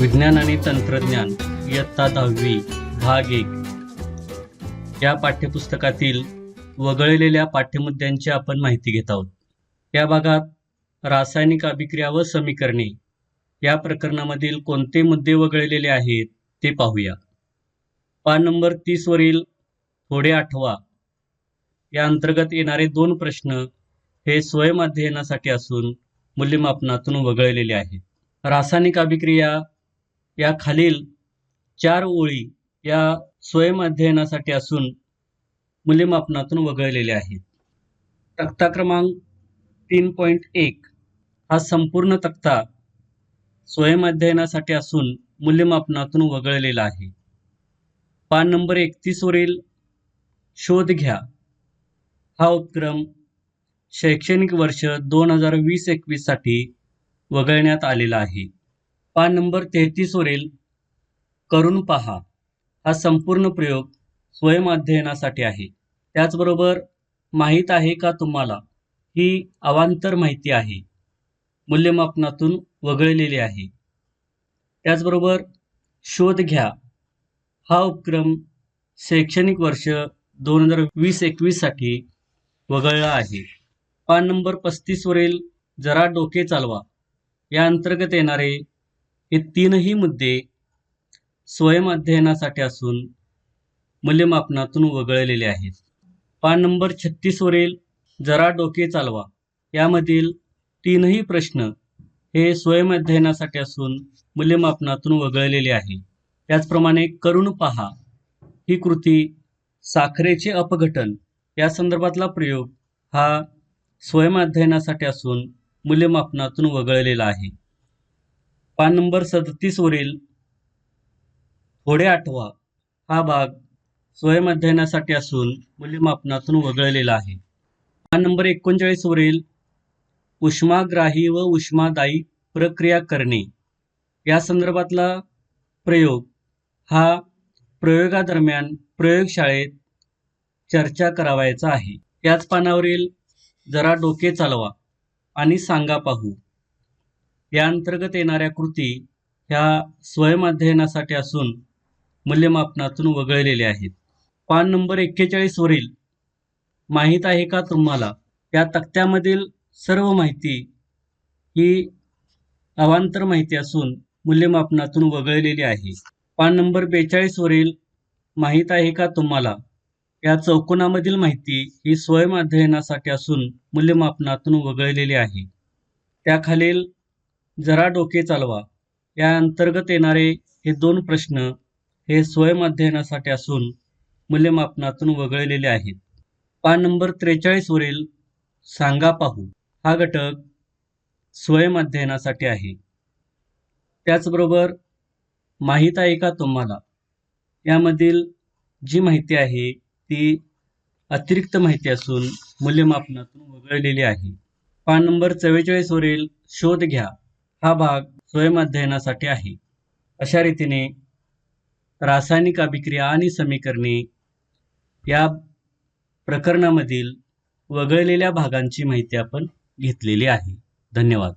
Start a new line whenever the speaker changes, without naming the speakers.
विज्ञान आणि तंत्रज्ञान इयत्ता दहावी भाग एक. या पाठ्यपुस्तकातील वगळलेल्या पाठ्यमुद्द्यांची आपण माहिती घेत आहोत. या भागात रासायनिक अभिक्रिया व समीकरणे या प्रकरणामधील कोणते मुद्दे वगळलेले आहेत ते पाहूया. पान नंबर तीसवरील थोडे आठवा. या अंतर्गत येणारे दोन प्रश्न हे स्वयं अध्ययनासाठी असून मूल्यमापनातून वगळलेले आहेत. रासायनिक अभिक्रिया या खालील चार ओळी या स्वयंअध्ययनासाठी असून मूल्यमापनातून वगळलेल्या आहेत. तक्ता क्रमांक तीन पॉईंट एक हा संपूर्ण तक्ता स्वयंअध्ययनासाठी असून मूल्यमापनातून वगळलेला आहे. पान नंबर एकतीसवरील शोध घ्या. हा उपक्रम शैक्षणिक वर्ष दोन हजार वीस एकवीससाठी वगळण्यात आलेला आहे. पान नंबर तेहतीसवरील करून पहा. हा संपूर्ण प्रयोग स्वयं अध्ययनासाठी आहे. त्याचबरोबर माहीत आहे का तुम्हाला? ही अवांतर माहिती आहे. मूल्यमापनातून वगळलेली आहे. त्याचबरोबर शोध घ्या. हा उपक्रम शैक्षणिक वर्ष दोन हजार वीस एकवीससाठी वगळला आहे. पान नंबर पस्तीसवरील जरा डोके चालवा. या अंतर्गत येणारे हे तीनही मुद्दे स्वयंअध्ययनासाठी असून मूल्यमापनातून वगळलेले आहेत. पान नंबर छत्तीसवरील जरा डोके चालवा. यामधील तीनही प्रश्न हे स्वयंअध्ययनासाठी असून मूल्यमापनातून वगळलेले आहे. त्याचप्रमाणे करून पहा. ही कृती साखरेचे अपघटन या संदर्भातला प्रयोग हा स्वयंअध्ययनासाठी असून मूल्यमापनातून वगळलेला आहे. पान नंबर सदतीसवरील थोडे आठवा. हा भाग स्वयं अध्ययनासाठी असून मूल्यमापनातून वगळलेला आहे. पान नंबर एकोणचाळीसवरील उष्माग्राही व उष्मादायी प्रक्रिया करणे. या संदर्भातला प्रयोग हा प्रयोगादरम्यान प्रयोगशाळेत चर्चा करावायचा आहे. याच पानावरील जरा डोके चालवा आणि सांगा पाहू. या अंतर्गत येणाऱ्या कृती ह्या स्वयंअध्ययनासाठी असून मूल्यमापनातून वगळलेल्या आहेत. पान नंबर एक्केचाळीसवरील माहीत आहे का तुम्हाला? या तक्त्यामधील सर्व माहिती ही अवांतर माहिती असून मूल्यमापनातून वगळलेली आहे. पान नंबर बेचाळीसवरील माहीत आहे का तुम्हाला? या चौकोनामधील माहिती ही स्वयंअध्ययनासाठी असून मूल्यमापनातून वगळलेली आहे. त्याखालील जरा डोके चालवा. या अंतर्गत येणारे हे दोन प्रश्न हे स्वयं अध्ययनासाठी असून मूल्यमापनातून वगळलेले आहेत. पान नंबर त्रेचाळीसवरील सांगा पाहू. हा घटक स्वयंअध्ययनासाठी आहे. त्याचबरोबर माहीत आहे का तुम्हाला? यामधील जी माहिती आहे ती अतिरिक्त माहिती असून मूल्यमापनातून वगळलेली आहे. पान नंबर चव्वेचाळीसवरील शोध घ्या. हा भाग स्वयंअध्ययनासाठी आहे. अशा रीतीने रासायनिक अभिक्रिया आणि समीकरणे या प्रकरणामधील वगळलेल्या भागांची माहिती आपण घेतलेली आहे. धन्यवाद.